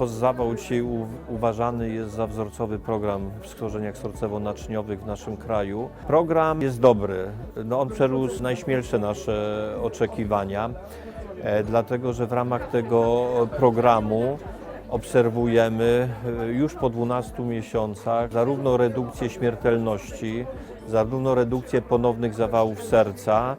KOS Zawał dzisiaj u, uważany jest za wzorcowy program w schorzeniach sercowo-naczyniowych w naszym kraju. Program jest dobry. No, on przerósł najśmielsze nasze oczekiwania, e, dlatego że w ramach tego programu obserwujemy e, już po 12 miesiącach zarówno redukcję śmiertelności, zarówno redukcję ponownych zawałów serca,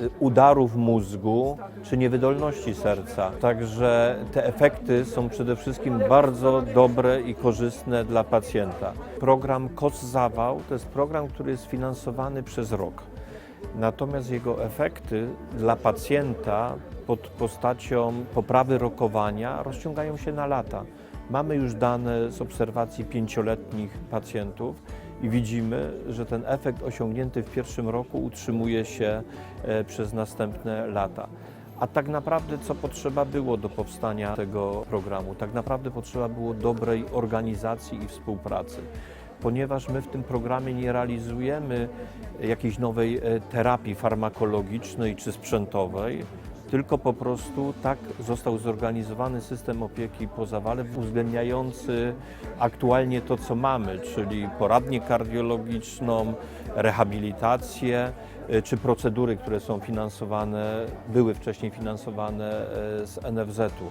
y, udarów mózgu czy niewydolności serca. Także te efekty są przede wszystkim bardzo dobre i korzystne dla pacjenta. Program KOS Zawał to jest program, który jest finansowany przez rok. Natomiast jego efekty dla pacjenta pod postacią poprawy rokowania rozciągają się na lata. Mamy już dane z obserwacji pięcioletnich pacjentów i widzimy, że ten efekt osiągnięty w pierwszym roku utrzymuje się e, przez następne lata. A tak naprawdę co potrzeba było do powstania tego programu? Tak naprawdę potrzeba było dobrej organizacji i współpracy ponieważ my w tym programie nie realizujemy jakiejś nowej e, terapii farmakologicznej czy sprzętowej, tylko po prostu tak został zorganizowany system opieki po zawale, uwzględniający aktualnie to, co mamy, czyli poradnię kardiologiczną, rehabilitację, e, czy procedury, które są finansowane, były wcześniej finansowane e, z NFZ-u.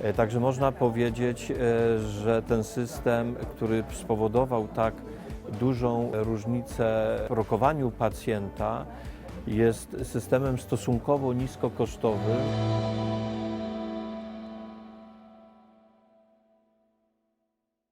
E, Także można powiedzieć, e, że ten system, który spowodował tak dużą różnicę w rokowaniu pacjenta, jest systemem stosunkowo niskokosztowym.